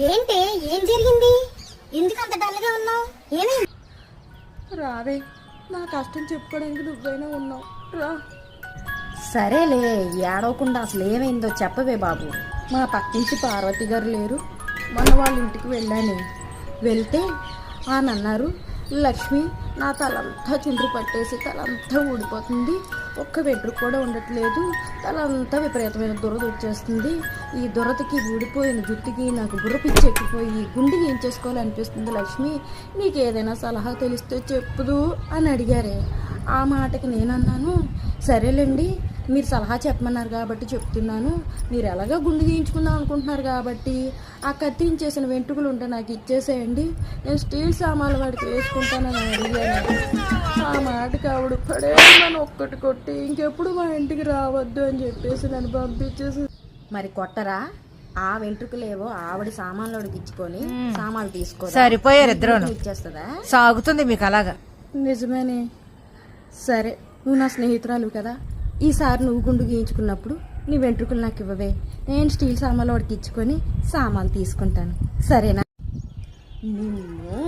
ఏంటి? ఏం జరిగింది? ఎందుకు అంత డల్గా ఉన్నావు? ఏమైంది? రావే నా కష్టం చెప్పుకోవడానికి నువ్వైనా ఉన్నావు. రా. సరేలే ఏడవకుండా అసలు ఏమైందో చెప్పవే బాబు. మా పక్కింటి పార్వతి గారు లేరు. మన వాళ్ళ ఇంటికి వెళ్ళాను. వెళ్తే ఆయన అన్నారు లక్ష్మి నా తలంతా చుండ్రు పట్టేసి తలంతా ఊడిపోతుంది. ఒక్క వెంట్రుకు కూడా ఉండట్లేదు. తలంతా విపరీతమైన దురద వచ్చేస్తుంది. ఈ దురదకి ఊడిపోయిన జుట్టుకి నాకు బుర్ర పిచ్చెక్కిపోయి గుండెకి ఏం చేసుకోవాలనిపిస్తుంది లక్ష్మి? నీకు ఏదైనా సలహా తెలిస్తే చెప్పుదు అని అడిగారే. ఆ మాటకి నేనన్నాను సరేలేండి మీరు సలహా చెప్పమన్నారు కాబట్టి చెప్తున్నాను. మీరు ఎలాగో గుండు తీయించుకుందాం అనుకుంటున్నారు కాబట్టి. ఆ కత్తించేసిన వెంట్రుకలు ఉంటే నాకు ఇచ్చేసేయండి. నేను స్టీల్ సామాన్లు వాడికి వేసుకుంటానని అడిగాను. పడే నన్ను ఒక్కటి కొట్టి ఇంకెప్పుడు మా ఇంటికి రావద్దు అని చెప్పేసి నన్ను పంపించేసి మరి కొట్టరా? ఆ వెంట్రుకలేవో ఆవిడ సామాన్లోకి ఇచ్చుకొని సామాన్లు తీసుకో సరిపోయారు ఇద్దరును. ఇచ్చేస్తుందా? సాగుతుంది మీకు అలాగా. నిజమేనే. సరే నువ్వు నా స్నేహితురాలు కదా. ఈసారి నువ్వు గుండు గీయించుకున్నప్పుడు నీ వెంట్రుకలు నాకు ఇవ్వవే. నేను స్టీల్ సామాన్లు వాడికి ఇచ్చుకొని సామాన్లు తీసుకుంటాను. సరేనా? నిన్ను